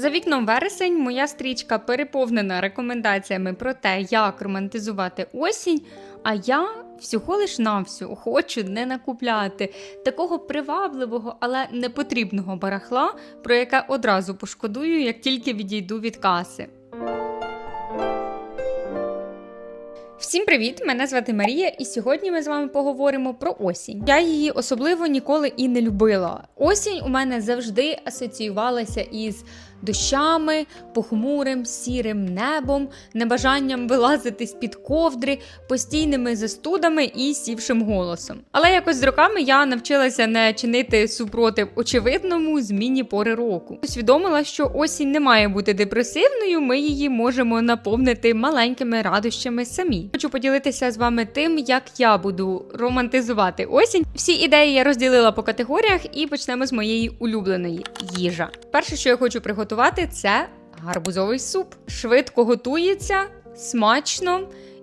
За вікном вересень моя стрічка переповнена рекомендаціями про те, як романтизувати осінь. А я всього лиш навсю хочу не накупляти такого привабливого, але непотрібного барахла, про яке одразу пошкодую, як тільки відійду від каси. Всім привіт! Мене звати Марія, і сьогодні ми з вами поговоримо про осінь. Я її особливо ніколи і не любила. Осінь у мене завжди асоціювалася із дощами, похмурим, сірим небом, небажанням вилазити з-під ковдри, постійними застудами і сівшим голосом. Але якось з роками я навчилася не чинити супротив очевидному зміні пори року. Усвідомила, що осінь не має бути депресивною, ми її можемо наповнити маленькими радощами самі. Хочу поділитися з вами тим, як я буду романтизувати осінь. Всі ідеї я розділила по категоріях і почнемо з моєї улюбленої їжа. Перше, що я хочу приготувати, це гарбузовий суп. Швидко готується, смачно.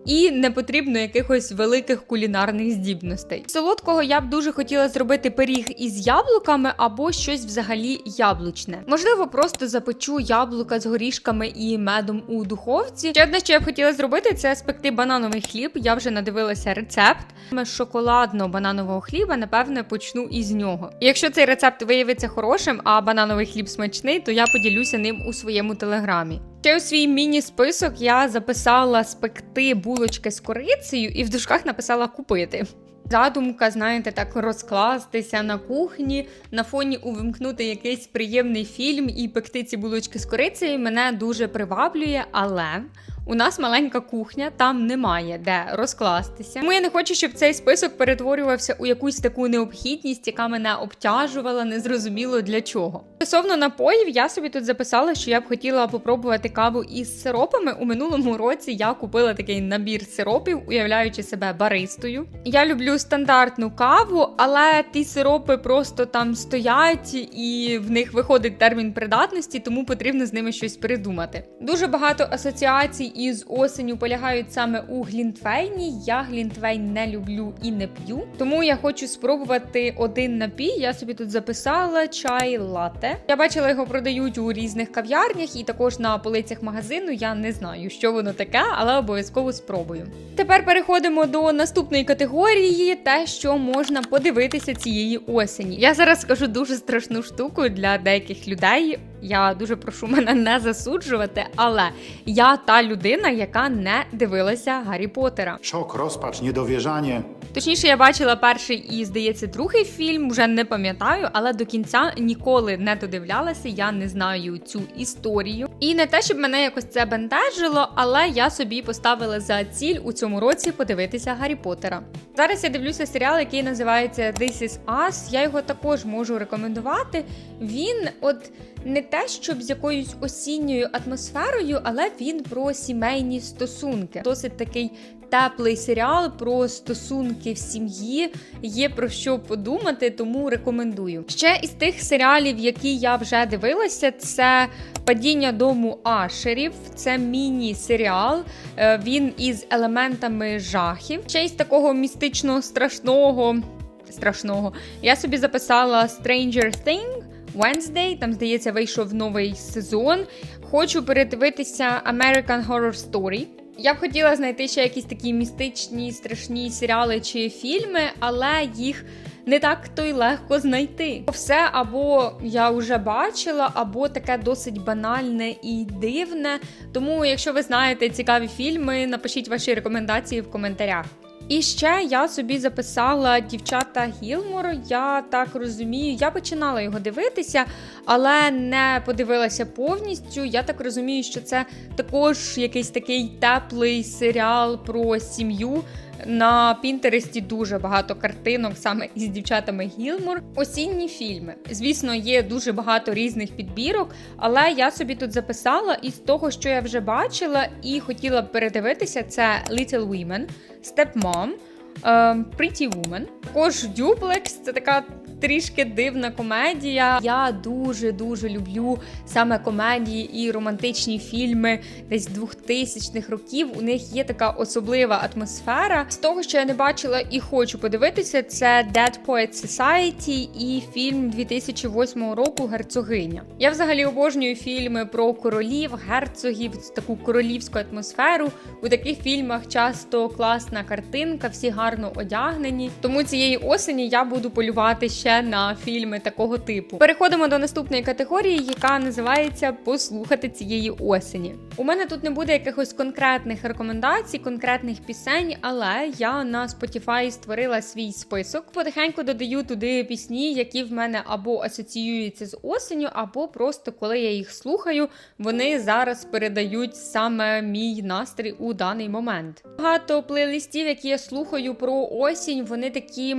І не потрібно якихось великих кулінарних здібностей. Солодкого я б дуже хотіла зробити пиріг із яблуками або щось взагалі яблучне. Можливо, просто запечу яблука з горішками і медом у духовці. Ще одне, що я б хотіла зробити, це спекти банановий хліб. Я вже надивилася рецепт. Шоколадно-бананового хліба, напевне, почну із нього. Якщо цей рецепт виявиться хорошим, а банановий хліб смачний, то я поділюся ним у своєму телеграмі. Ще у свій міні-список я записала спекти булочки з корицею і в дужках написала купити. Задумка, знаєте, так розкластися на кухні, на фоні увімкнути якийсь приємний фільм і пекти ці булочки з корицею мене дуже приваблює, але у нас маленька кухня, там немає де розкластися. Тому я не хочу, щоб цей список перетворювався у якусь таку необхідність, яка мене обтяжувала, незрозуміло для чого. Стосовно напоїв, я собі тут записала, що я б хотіла попробувати каву із сиропами. У минулому році я купила такий набір сиропів, уявляючи себе баристою. Я люблю стандартну каву, але ті сиропи просто там стоять і в них виходить термін придатності, тому потрібно з ними щось придумати. Дуже багато асоціацій із осеню полягають саме у глінтвейні. Я глінтвейн не люблю і не п'ю, тому я хочу спробувати один напій. Я собі тут записала чай лате. Я бачила, його продають у різних кав'ярнях і також на полицях магазину. Я не знаю, що воно таке, але обов'язково спробую. Тепер переходимо до наступної категорії: те, що можна подивитися цієї осені. Я зараз скажу дуже страшну штуку для деяких людей. Я дуже прошу мене не засуджувати, але я та людина, яка не дивилася Гаррі Поттера. Szok, rozpacz, niedowierzanie. Точніше, я бачила перший і, здається, другий фільм, вже не пам'ятаю, але до кінця ніколи не додивлялася, я не знаю цю історію. І не те, щоб мене якось це бентежило, але я собі поставила за ціль у цьому році подивитися Гаррі Поттера. Зараз я дивлюся серіал, який називається This is Us. Я його також можу рекомендувати. Він, от не те, щоб з якоюсь осінньою атмосферою, але він про сімейні стосунки. Досить такий теплий серіал про стосунки в сім'ї. Є про що подумати, тому рекомендую. Ще із тих серіалів, які я вже дивилася, це Падіння дому Ашерів. Це міні-серіал. Е, Він із елементами жахів. Ще із такого містичного страшного. Страшного. Я собі записала Stranger Thing Wednesday. Там, здається, вийшов новий сезон. Хочу передивитися American Horror Story. Я б хотіла знайти ще якісь такі містичні, страшні серіали чи фільми, але їх не так то й легко знайти. Все або я вже бачила, або таке досить банальне і дивне. Тому, якщо ви знаєте цікаві фільми, напишіть ваші рекомендації в коментарях. І ще я собі записала дівчата Гілмору. Я так розумію, я починала його дивитися, але не подивилася повністю. Я так розумію, що це також якийсь такий теплий серіал про сім'ю. На Пінтересті дуже багато картинок саме із дівчатами Гілмор. Осінні фільми. Звісно, є дуже багато різних підбірок, але я собі тут записала із того, що я вже бачила, і хотіла б передивитися: це Little Women, Stepmom, ем, Pretty Woman. Також Duplex, це така трішки дивна комедія. Я дуже дуже люблю саме комедії і романтичні фільми десь 2000-х років. У них є така особлива атмосфера. З того, що я не бачила і хочу подивитися, це Dead Poet Society і фільм 2008 року Герцогиня. Я взагалі обожнюю фільми про королів, герцогів, таку королівську атмосферу. У таких фільмах часто класна картинка, всі гарно одягнені. Тому цієї осені я буду полювати ще на фільми такого типу. Переходимо до наступної категорії, яка називається Послухати цієї осені. У мене тут не буде якихось конкретних рекомендацій, конкретних пісень, але я на Spotify створила свій список. Потихеньку додаю туди пісні, які в мене або асоціюються з осенню, або просто коли я їх слухаю, вони зараз передають саме мій настрій у даний момент. Багато плейлистів, які я слухаю про осінь, вони такі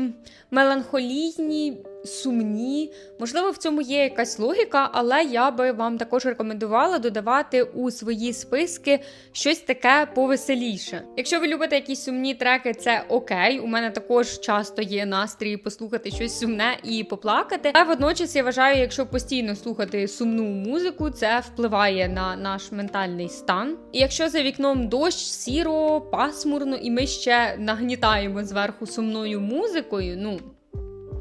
меланхолійні. Сумні, можливо, в цьому є якась логіка, але я би вам також рекомендувала додавати у свої списки щось таке повеселіше. Якщо ви любите якісь сумні треки, це окей. У мене також часто є настрій послухати щось сумне і поплакати. Але водночас я вважаю, якщо постійно слухати сумну музику, це впливає на наш ментальний стан. І якщо за вікном дощ, сіро, пасмурно, і ми ще нагнітаємо зверху сумною музикою, ну.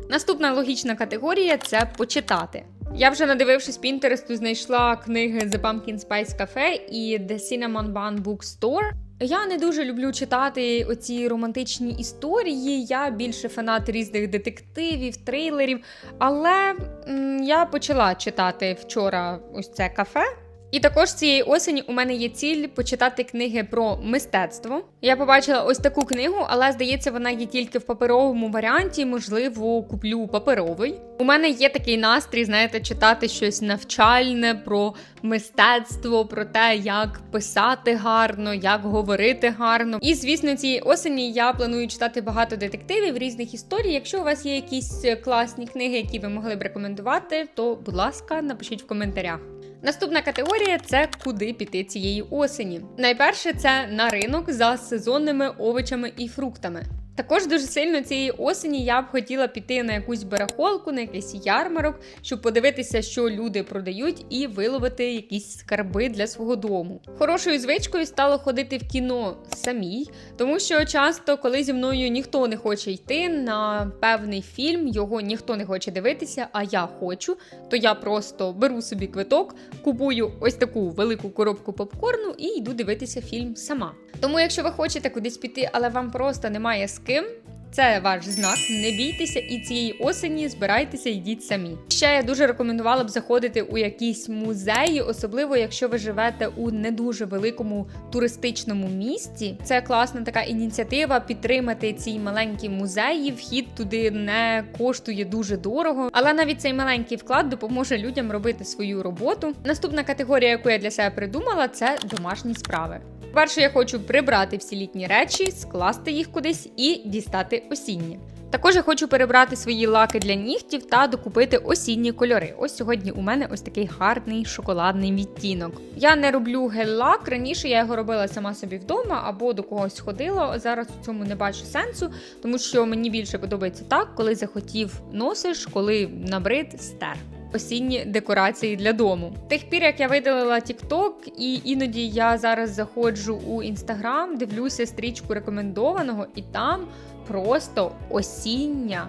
Наступна логічна категорія це почитати. Я вже надивившись Пінтересту, знайшла книги The Pumpkin Spice Cafe і The Cinnamon Bun Bookstore. Я не дуже люблю читати оці романтичні історії. Я більше фанат різних детективів, трилерів. Але м, я почала читати вчора ось це кафе. І також цієї осені у мене є ціль почитати книги про мистецтво. Я побачила ось таку книгу, але здається, вона є тільки в паперовому варіанті. Можливо, куплю паперовий. У мене є такий настрій, знаєте, читати щось навчальне про мистецтво, про те, як писати гарно, як говорити гарно. І звісно, цієї осені я планую читати багато детективів, різних історій. Якщо у вас є якісь класні книги, які ви могли б рекомендувати, то будь ласка, напишіть в коментарях. Наступна категорія це куди піти цієї осені. Найперше це на ринок за сезонними овочами і фруктами. Також дуже сильно цієї осені я б хотіла піти на якусь барахолку, на якийсь ярмарок, щоб подивитися, що люди продають, і виловити якісь скарби для свого дому. Хорошою звичкою стало ходити в кіно самій, тому що часто, коли зі мною ніхто не хоче йти на певний фільм, його ніхто не хоче дивитися, а я хочу, то я просто беру собі квиток, купую ось таку велику коробку попкорну і йду дивитися фільм сама. Тому, якщо ви хочете кудись піти, але вам просто немає з ким. Це ваш знак. Не бійтеся і цієї осені збирайтеся, йдіть самі. Ще я дуже рекомендувала б заходити у якісь музеї, особливо якщо ви живете у не дуже великому туристичному місті. Це класна така ініціатива підтримати ці маленькі музеї. Вхід туди не коштує дуже дорого, але навіть цей маленький вклад допоможе людям робити свою роботу. Наступна категорія, яку я для себе придумала, це домашні справи. Перше, я хочу прибрати всі літні речі, скласти їх кудись і дістати осінні. Також я хочу перебрати свої лаки для нігтів та докупити осінні кольори. Ось сьогодні у мене ось такий гарний шоколадний відтінок. Я не роблю гель-лак, раніше я його робила сама собі вдома або до когось ходила. Зараз у цьому не бачу сенсу, тому що мені більше подобається так, коли захотів носиш, коли набрид стер осінні декорації для дому. Тих пір, як я видалила TikTok, і іноді я зараз заходжу у Instagram, дивлюся стрічку рекомендованого, і там просто осіння.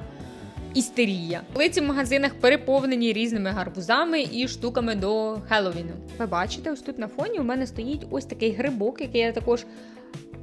Істерія. Полиці в магазинах переповнені різними гарбузами і штуками до Хеллоуіну. Ви бачите, ось тут на фоні у мене стоїть ось такий грибок, який я також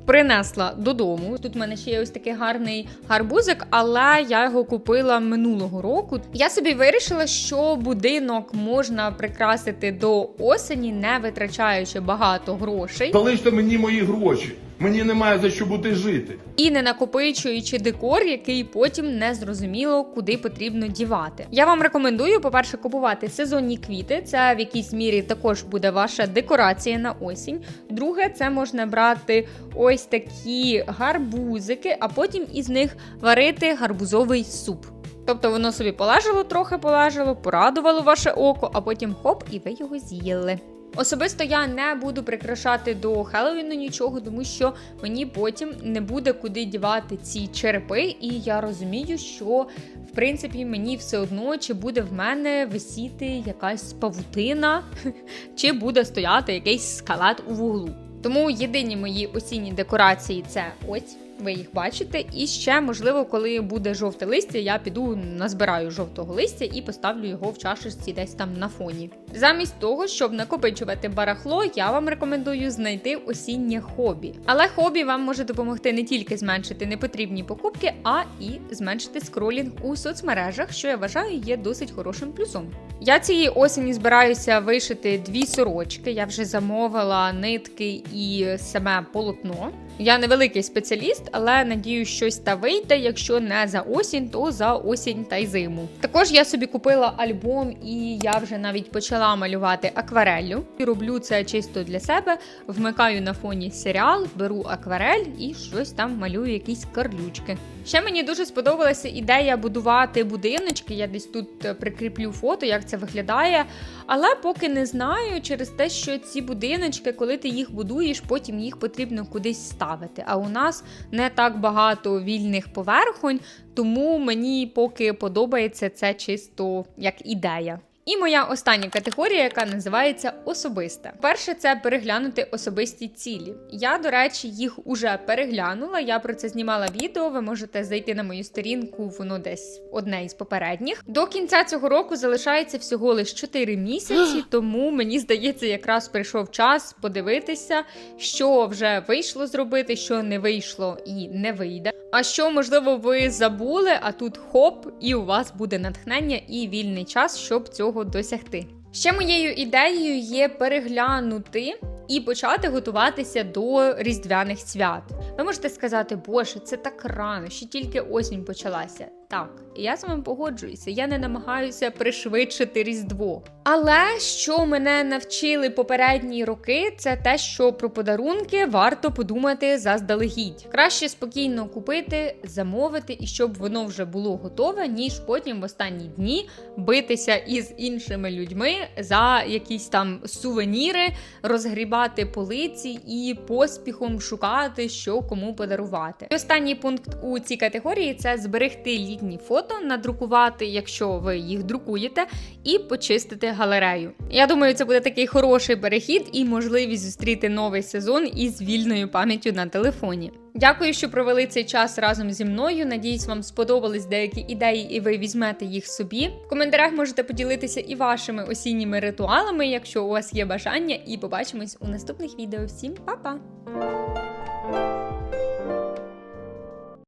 принесла додому. Тут в мене ще є ось такий гарний гарбузик, але я його купила минулого року. Я собі вирішила, що будинок можна прикрасити до осені, не витрачаючи багато грошей. Залиште мені мої гроші. Мені немає за що бути жити. і не накопичуючи декор, який потім не зрозуміло куди потрібно дівати. Я вам рекомендую, по-перше, купувати сезонні квіти. Це в якійсь мірі також буде ваша декорація на осінь. Друге, це можна брати ось такі гарбузики, а потім із них варити гарбузовий суп. Тобто воно собі полежало, трохи полежало, порадувало ваше око, а потім хоп, і ви його з'їли. Особисто я не буду прикрашати до Хеллоуіну нічого, тому що мені потім не буде куди дівати ці черепи, і я розумію, що в принципі, мені все одно, чи буде в мене висіти якась павутина, чи буде стояти якийсь скелет у вуглу. Тому єдині мої осінні декорації це ось. Ви їх бачите, і ще можливо, коли буде жовте листя, я піду назбираю жовтого листя і поставлю його в чашечці десь там на фоні. Замість того, щоб накопичувати барахло, я вам рекомендую знайти осіннє хобі. Але хобі вам може допомогти не тільки зменшити непотрібні покупки, а і зменшити скролінг у соцмережах, що я вважаю є досить хорошим плюсом. Я цієї осені збираюся вишити дві сорочки. Я вже замовила нитки і саме полотно. Я невеликий спеціаліст, але надію, щось та вийде. Якщо не за осінь, то за осінь та й зиму. Також я собі купила альбом, і я вже навіть почала малювати аквареллю. І роблю це чисто для себе. Вмикаю на фоні серіал, беру акварель і щось там малюю, якісь карлючки. Ще мені дуже сподобалася ідея будувати будиночки. Я десь тут е, прикріплю фото, як це виглядає. Але поки не знаю через те, що ці будиночки, коли ти їх будуєш, потім їх потрібно кудись ставити. А у нас не так багато вільних поверхонь, тому мені поки подобається це чисто як ідея. І моя остання категорія, яка називається особиста. Перше, це переглянути особисті цілі. Я, до речі, їх уже переглянула. Я про це знімала відео. Ви можете зайти на мою сторінку, воно десь одне із попередніх. До кінця цього року залишається всього лише 4 місяці, тому мені здається, якраз прийшов час подивитися, що вже вийшло зробити, що не вийшло і не вийде. А що можливо ви забули, а тут хоп, і у вас буде натхнення і вільний час, щоб цього досягти. Ще моєю ідеєю є переглянути і почати готуватися до різдвяних свят. Ви можете сказати, боже, це так рано, ще тільки осінь почалася. Так, я з вами погоджуюся, я не намагаюся пришвидшити Різдво. Але що мене навчили попередні роки, це те, що про подарунки варто подумати заздалегідь. Краще спокійно купити, замовити і щоб воно вже було готове, ніж потім в останні дні битися із іншими людьми за якісь там сувеніри, розгрібати полиці і поспіхом шукати, що кому подарувати. І Останній пункт у цій категорії це зберегти літні фото, надрукувати, якщо ви їх друкуєте, і почистити галерею. Я думаю, це буде такий хороший перехід і можливість зустріти новий сезон із вільною пам'яттю на телефоні. Дякую, що провели цей час разом зі мною. Надіюсь, вам сподобались деякі ідеї, і ви візьмете їх собі. В коментарях можете поділитися і вашими осінніми ритуалами, якщо у вас є бажання. І побачимось у наступних відео. Всім па-па!